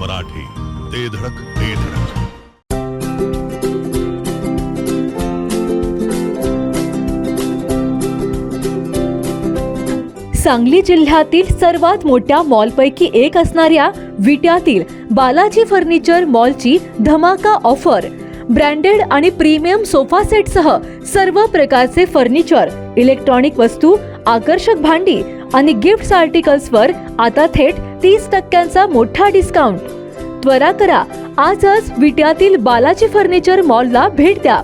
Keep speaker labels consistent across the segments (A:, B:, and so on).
A: मराठी. ते धडक ते धडक.
B: सांगली जिल्ह्यातील सर्वात मोठ्या मॉलपैकी एक असणाऱ्या विट्यातील बालाजी फर्निचर मॉलची धमाका ऑफर. ब्रँडेड आणि प्रीमियम सोफा सेटसह सर्व प्रकारचे फर्निचर इलेक्ट्रॉनिक वस्तू आकर्षक भांडी आणि गिफ्ट आर्टिकल्सवर आता थेट तीस टक्क्यांचा मोठा डिस्काउंट त्वरा करा आजच विट्यातील बालाजी फर्निचर मॉलला भेट द्या.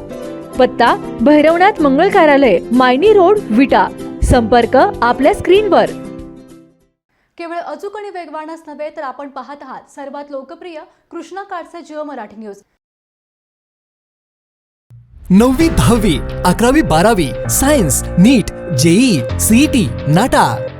B: पत्ता भैरवनाथ मंगळ कार्यालय मायनी रोड विटा. संपर्क आपल्या स्क्रीनवर.
C: केवळ अचूक आणि वेगवानच नव्हे तर आपण पाहत आहात सर्वात लोकप्रिय कृष्णा काडसे जिओ मराठी न्यूज
D: नववी दहावी अकरावी बारावी science NEET JEE CET NATA.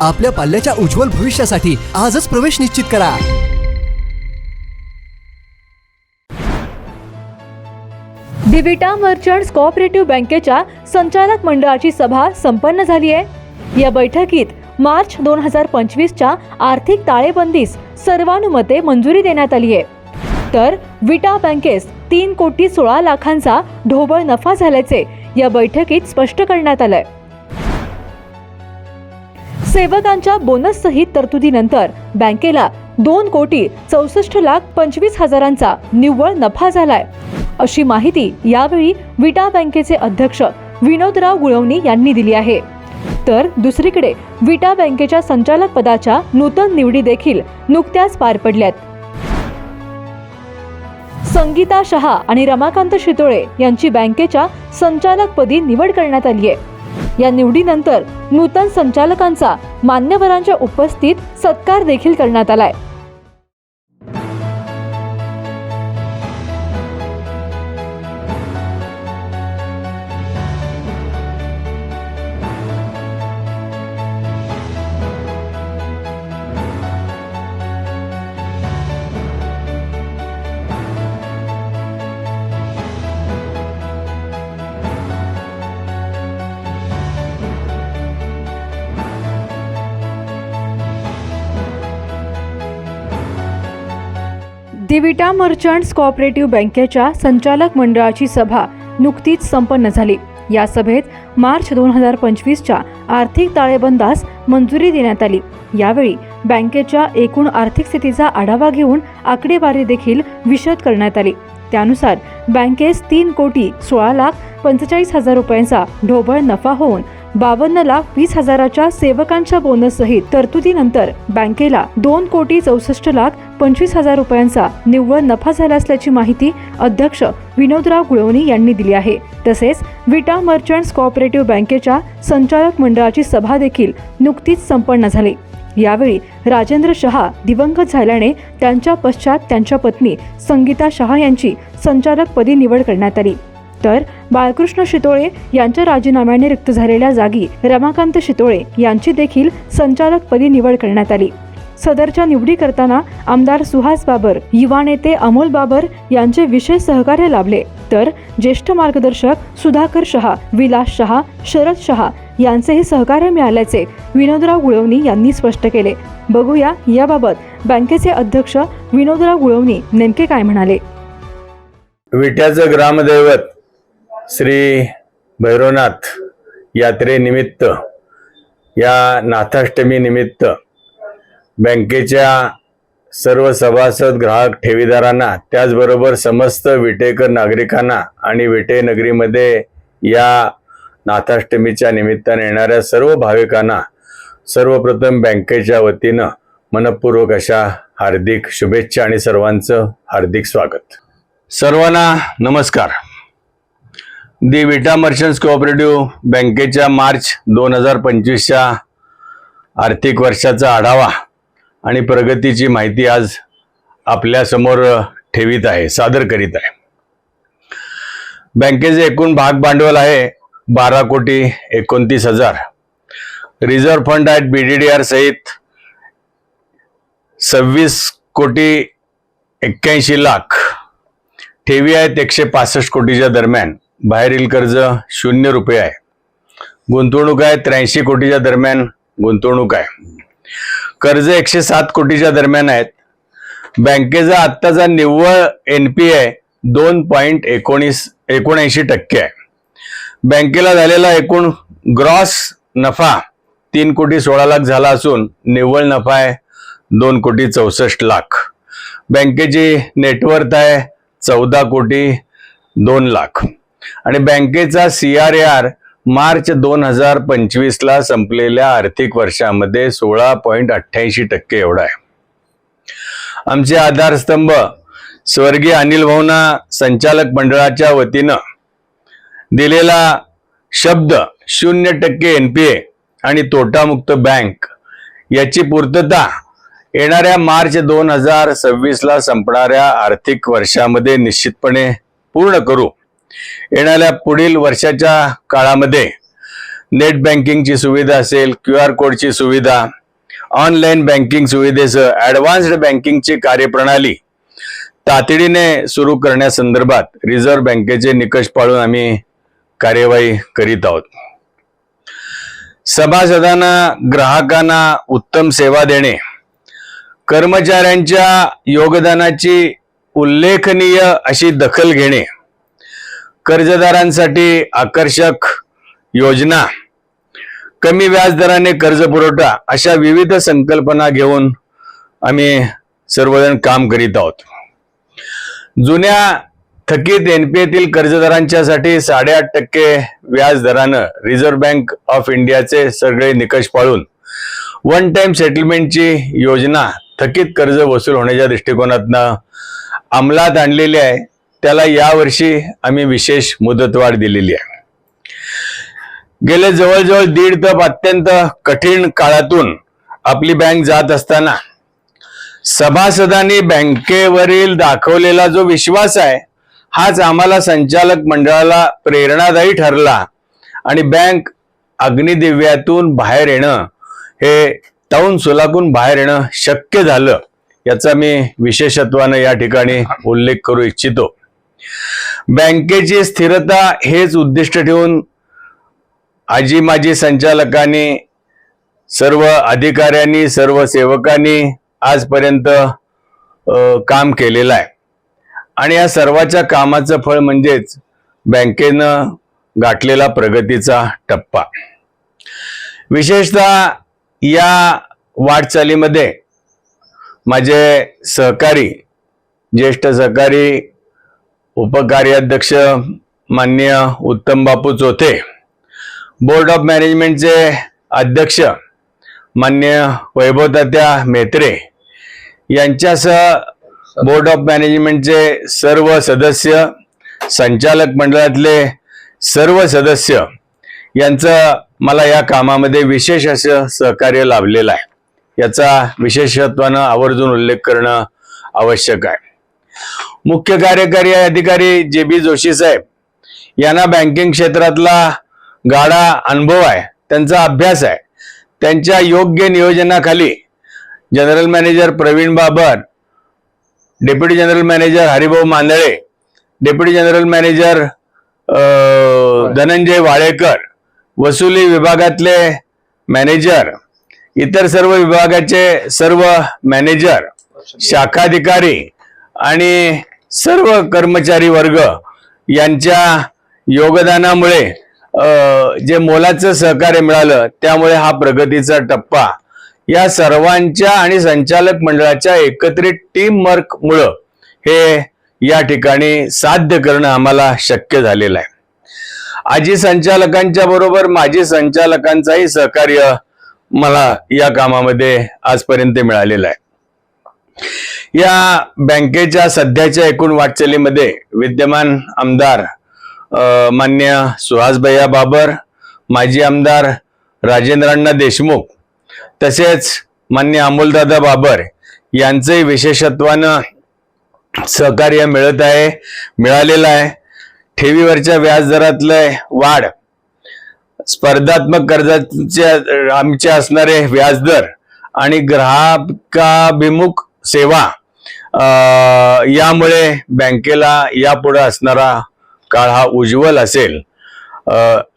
D: आपल्या पाल्याच्या उज्ज्वल भविष्यासाठी आजच प्रवेश निश्चित करा.
B: दिविटा मर्चंट्स कोऑपरेटिव्ह बँकेच्या संचालक मंडळाची सभा संपन्न झाली आहे. या बैठकीत मार्च दोन हजार पंचवीसच्या आर्थिक ताळेबंदीस सर्वानुमते मंजुरी देण्यात आली आहे. तर विटा बँकेस तीन कोटी सोळा लाखांचा ढोबळ नफा झाल्याचे या बैठकीत स्पष्ट करण्यात आलंय. सेवकांच्या बोनस सहित तरतुदीनंतर बँकेला दोन कोटी चौसष्ट लाख पंचवीस हजारांचा निव्वळ नफा झालाय. अशी माहिती यावेळी विटा बँकेचे अध्यक्ष विनोदराव गुळवणी यांनी दिली आहे. तर दुसरीकडे विटा बँकेच्या संचालक पदाच्या नूतन निवडी देखील नुकत्याच पार पडल्यात. संगीता शहा आणि रमाकांत शितोळे यांची बँकेच्या संचालकपदी निवड करण्यात आली आहे या निवडीनंतर नूतन संचालकांचा मान्यवरांच्या उपस्थित सत्कार देखील करण्यात आलाय. दिविटा मर्चंट्स कोऑपरेटिव्ह बँकेच्या संचालक मंडळाची सभा नुकतीच संपन्न झाली. या सभेत मार्च दोन हजार पंचवीसच्या आर्थिक ताळेबंदास मंजुरी देण्यात आली. यावेळी बँकेच्या एकूण आर्थिक स्थितीचा आढावा घेऊन आकडेवारी देखील विशद करण्यात आली. त्यानुसार बँकेस तीन कोटी सोळा लाख पंचेचाळीस हजार रुपयांचा ढोबळ नफा होऊन बावन्न लाख वीस हजाराच्या सेवकांच्या बोनससहित तरतुदीनंतर बँकेला दोन कोटी चौसष्ट लाख पंचवीस हजार रुपयांचा निव्वळ नफा झाला असल्याची माहिती अध्यक्ष विनोदराव गुळवणी यांनी दिली आहे. तसेच विटा मर्चंट्स कोऑपरेटिव्ह बँकेच्या संचालक मंडळाची सभा देखील नुकतीच संपन्न झाली. यावेळी राजेंद्र शहा दिवंगत झाल्याने त्यांच्या पश्चात त्यांच्या पत्नी संगीता शहा यांची संचालकपदी निवड करण्यात आली. तर बाळकृष्ण शितोळे यांच्या राजीनाम्याने रिक्त झालेल्या जागी रमाकांत शितोळे यांची देखील संचालकपदी निवड करण्यात आली. सदरच्या निवडी करताना आमदार सुहास बाबर युवा नेते अमोल बाबर यांचे विशेष सहकार्य लाभले. तर ज्येष्ठ मार्गदर्शक सुधाकर शहा विलास शहा शरद शहा यांचेही सहकार्य मिळाल्याचे विनोदराव गुळवणी यांनी स्पष्ट केले. बघूया याबाबत बँकेचे अध्यक्ष विनोदराव गुळवणी नेमके काय म्हणाले.
E: विट्याचं ग्रामदैवत श्री भैरवनाथ यात्रेनिमित्त या नाथाष्टमी निमित्त बँकेच्या सर्व सभासद ग्राहक ठेवीदारांना त्याचबरोबर समस्त विटेकर नागरिकांना आणि विटे नगरीमध्ये या नाथाष्टमीच्या निमित्ताने येणाऱ्या सर्व भाविकांना सर्वप्रथम बँकेच्या वतीनं मनपूर्वक अशा हार्दिक शुभेच्छा आणि सर्वांचं हार्दिक स्वागत. सर्वांना नमस्कार. दी विटा मर्चंट्स कोऑपरेटिव्ह बँकेच्या मार्च दोन हजार पंचवीसच्या आर्थिक वर्षाचा आढावा आणि प्रगतीची माहिती आज आपल्यासमोर ठेवीत आहे सादर करीत आहे. बँकेचे एकूण भाग भांडवल आहे बारा कोटी एकोणतीस हजार. रिझर्व्ह फंड आहेत बी डी डी आर सहित सव्वीस कोटी एक्क्याऐंशी लाख. ठेवी आहेत एकशे पासष्ट कोटीच्या दरम्यान. बाहेरील कर्ज शून्य रुपये आहे. गुंतवणूक आहे त्र्याऐंशी कोटीच्या दरम्यान गुंतवणूक आहे. कर्ज एकशे सात कोटीच्या दरम्यान आहेत. बँकेचा आत्ताचा निव्वळ एन पी आय दोन पॉईंट एकोणीस एकोणऐंशी टक्के आहे. बँकेला झालेला एकूण ग्रॉस नफा तीन कोटी सोळा लाख झाला असून निव्वळ नफा आहे दोन कोटी चौसष्ट लाख. बँकेची नेटवर्थ आहे चौदा कोटी दोन लाख. आणि बँकेचा सी आर आर मार्च दोन हजार पंचवीसला संपलेल्या आर्थिक वर्षामध्ये सोळा पॉईंट अठ्ठ्याऐंशी टक्के एवढा आहे. आमचे आधारस्तंभ स्वर्गीय अनिल भवना संचालक मंडळाच्या वतीनं दिलेला शब्द शून्य टक्के एनपीए आणि तोटामुक्त बँक याची पूर्तता येणाऱ्या मार्च दोन हजार सव्वीसला संपणाऱ्या आर्थिक वर्षामध्ये निश्चितपणे पूर्ण करू. येणाऱ्या पुढील वर्षाच्या काळामध्ये नेट बँकिंगची सुविधा असेल क्यू आर कोडची सुविधा ऑनलाईन बँकिंग सुविधेसह ॲडव्हान्स्ड बँकिंगची कार्यप्रणाली तातडीने सुरू करण्यासंदर्भात रिझर्व्ह बँकेचे निकष पाळून आम्ही कार्यवाही करीत आहोत. सभासदांना ग्राहकांना उत्तम सेवा देणे कर्मचाऱ्यांच्या योगदानाची उल्लेखनीय अशी दखल घेणे कर्जदारांसाठी आकर्षक योजना. कमी व्याजदराने कर्ज पुरवठा अशा विविध संकल्पना घेऊन आम्ही सर्वजण काम करीत आहोत. जुन्या थकीत एनपीएतील कर्जदारांच्यासाठी साडेआठ टक्के व्याज दरानं रिझर्व्ह बँक ऑफ इंडियाचे सगळे निकष पाळून वन टाइम सेटलमेंटची योजना थकीत कर्ज वसूल होण्याच्या दृष्टिकोनातनं अंमलात आणलेली आहे. त्याला यावर्षी आम्ही विशेष मुदतवाढ दिलेली आहे. गेले जवळजवळ दीड तप अत्यंत कठीण काळातून आपली बँक जात असताना सभासदांनी बँकेवरील दाखवलेला जो विश्वास आहे हाच आम्हाला संचालक मंडळाला प्रेरणादायी ठरला आणि बँक अग्निदिव्यातून बाहेर येणं हे टाऊन सुलाकून बाहेर येणं शक्य झालं याचा मी विशेषत्वानं या ठिकाणी उल्लेख करू इच्छितो. बँकेची स्थिरता हेच उद्दिष्ट ठेवून आजी माजी संचालकांनी सर्व अधिकाऱ्यांनी सर्व सेवकांनी आजपर्यंत काम केलेलं आहे. आणि या सर्वाच्या कामाचं फळ म्हणजेच बँकेनं गाठलेला प्रगतीचा टप्पा. विशेषतः या वाटचालीमध्ये माझे सहकारी ज्येष्ठ सहकारी उपकार्याध्यक्ष मान्य उत्तम बापू चोथे बोर्ड ऑफ मॅनेजमेंटचे अध्यक्ष मान्य वैभवतात्या मेत्रे यांच्यासह बोर्ड ऑफ मॅनेजमेंटचे सर्व सदस्य संचालक मंडळातले सर्व सदस्य यांचं मला या कामामध्ये विशेष असं सहकार्य लाभलेलं आहे. याचा विशेषत्वानं आवर्जून उल्लेख करणं आवश्यक आहे. मुख्य कार्यकारी अधिकारी जे बी जोशी साहेब यांना बँकिंग क्षेत्रातला गाढा अनुभव आहे त्यांचा अभ्यास आहे. त्यांच्या योग्य नियोजनाखाली general manager Pravin Babar deputy general manager Haribhau Mandale deputy general manager um, Dhananjay Walekar वसुली विभागातले मॅनेजर इतर सर्व विभागाचे सर्व मॅनेजर शाखाधिकारी आणि सर्व कर्मचारी वर्ग यांच्या योगदानामुळे जे मोलाचं सहकार्य मिळालं त्यामुळे हा प्रगतीचा टप्पा. या सर्वांच्या आणि संचालक मंडळाच्या एकत्रित टीम वर्कमुळं हे या ठिकाणी साध्य करणं आम्हाला शक्य झालेलं आहे. आजी संचालकांच्या बरोबर माजी संचालकांचाही सहकार्य मला या कामामध्ये आजपर्यंत मिळालेलं आहे. या बँकेच्या सध्याच्या एकूण वाटचालीमध्ये विद्यमान आमदार मान्य सुहासभैया बाबर माजी आमदार राजेंद्रांना देशमुख तसेच मान्य अमोलदादा बाबर यांचंही विशेषत्वानं सहकार्य मिळत आहे मिळालेलं आहे. ठेवीवरच्या व्याजदरातलं वाढ. स्पर्धात्मक कर्जाचे आमचे असणारे व्याजदर आणि ग्राहकाभिमुख सेवा यामुळे बँकेला यापुढे असणारा काळ हा उज्ज्वल असेल.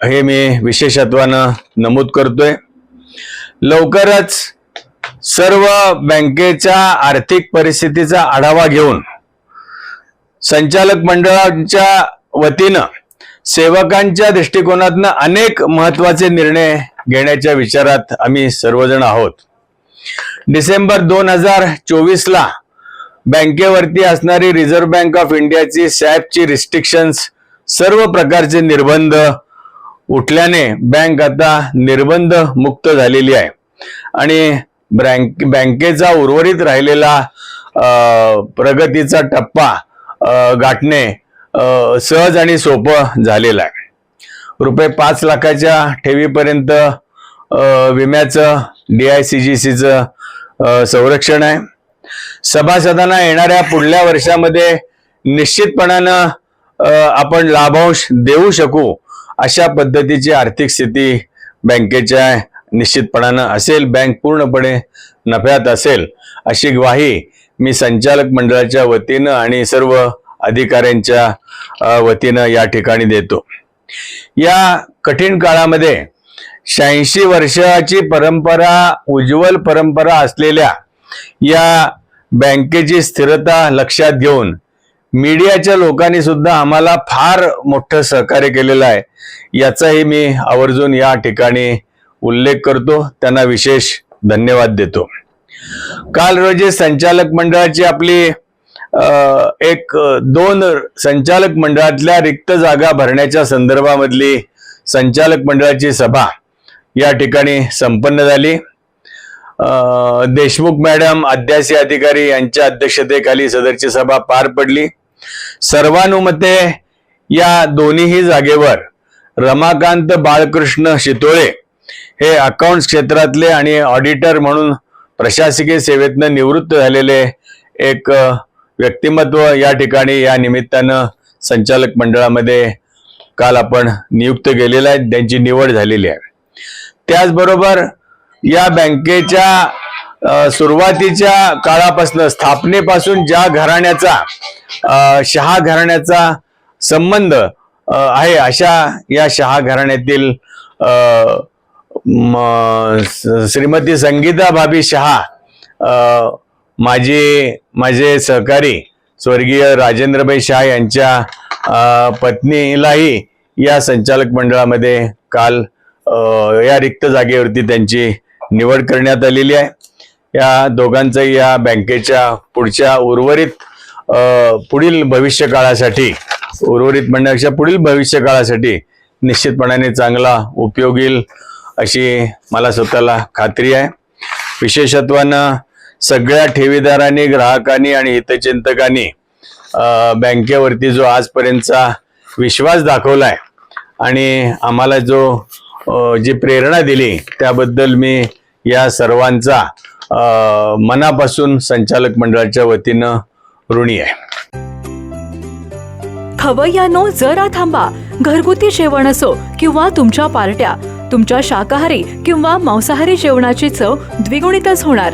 E: हे मी विशेषत्वानं नमूद करतोय. लवकरच सर्व बँकेच्या आर्थिक परिस्थितीचा आढावा घेऊन संचालक मंडळाच्या वतीनं सेवकांच्या दृष्टिकोनातनं अनेक महत्त्वाचे निर्णय घेण्याच्या विचारात आम्ही सर्वजण आहोत. डिसेंबर दोन हजार चोवीसला बँकेवरती असणारी रिझर्व्ह बँक ऑफ इंडियाची सॅपची रिस्ट्रिक्शन्स सर्व प्रकारचे निर्बंध उठल्याने बँक आता निर्बंध मुक्त झालेली आहे. आणि बँक बँकेचा उर्वरित राहिलेला प्रगतीचा टप्पा गाठणे सहज आणि सोपं झालेलं आहे. रुपये पाच लाखाच्या ठेवीपर्यंत विम्याचं डी आय सी जी सीचं संरक्षण आहे. सभासदांना येणाऱ्या पुढल्या वर्षामध्ये निश्चितपणानं आपण लाभांश देऊ शकू अशा पद्धतीची आर्थिक स्थिती बँकेच्या निश्चितपणानं असेल बँक पूर्णपणे नफ्यात असेल अशी ग्वाही मी संचालक मंडळाच्या वतीनं आणि सर्व अधिकाऱ्यांच्या वतीनं या ठिकाणी देतो. या कठीण काळामध्ये शहाऐंशी वर्षाची परंपरा उज्ज्वल परंपरा असलेल्या या बँकेची स्थिरता लक्षात घेऊन मीडियाच्या लोकांनी सुद्धा आम्हाला फार मोठं सहकार्य केलेलं आहे. याचाही मी आवर्जून या ठिकाणी उल्लेख करतो. त्यांना विशेष धन्यवाद देतो. काल रोजी संचालक मंडळाची आपली एक दोन संचालक मंडळातल्या रिक्त जागा भरण्याच्या संदर्भामधली संचालक मंडळाची सभा या ठिकाणी संपन्न झाली. देशमुख मॅडम अध्यासी अधिकारी यांच्या अध्यक्षतेखाली सदरची सभा पार पडली. सर्वानुमते या दोन्हीही जागेवर रमाकांत बाळकृष्ण शितोळे हे अकाउंट्स क्षेत्रातले आणि ऑडिटर म्हणून प्रशासकीय सेवेतनं निवृत्त झालेले एक व्यक्तिमत्व या ठिकाणी या निमित्तानं संचालक मंडळामध्ये काल आपण नियुक्त केलेलं आहे. त्यांची निवड झालेली आहे. त्याचबरोबर या बँकेच्या सुरुवातीच्या काळापासून स्थापनेपासून ज्या घराण्याचा शहा घराण्याचा संबंध आहे अशा या शहा घराण्यातील श्रीमती संगीता भाभी शहा माझी माझे माझे सहकारी स्वर्गीय राजेंद्रभाई शहा यांच्या पत्नीलाही या संचालक मंडळामध्ये काल या रिक्त जागेवरती त्यांची निवड करण्यात आलेली आहे. या दोघांचं या बँकेच्या पुढच्या उर्वरित पुढील भविष्य काळासाठी उर्वरित म्हणण्यापेक्षा पुढील भविष्य काळासाठी निश्चितपणाने चांगला उपयोग येईल अशी मला स्वतःला खात्री आहे. विशेषत्वानं सगळ्या ठेवीदारांनी ग्राहकांनी आणि हितचिंतकांनी बँकेवरती जो आजपर्यंतचा विश्वास दाखवलाय आणि आम्हाला जो जी प्रेरणा दिली त्याबद्दल मी या सर्वांचा मनापासून संचालक मंडळाच्या वतीनं ऋणी आहे.
B: खवय्यानो जरा थांबा. घरगुती जेवण असो किंवा तुमच्या पार्ट्या तुमच्या शाकाहारी किंवा मांसाहारी जेवणाची चव द्विगुणितच होणार.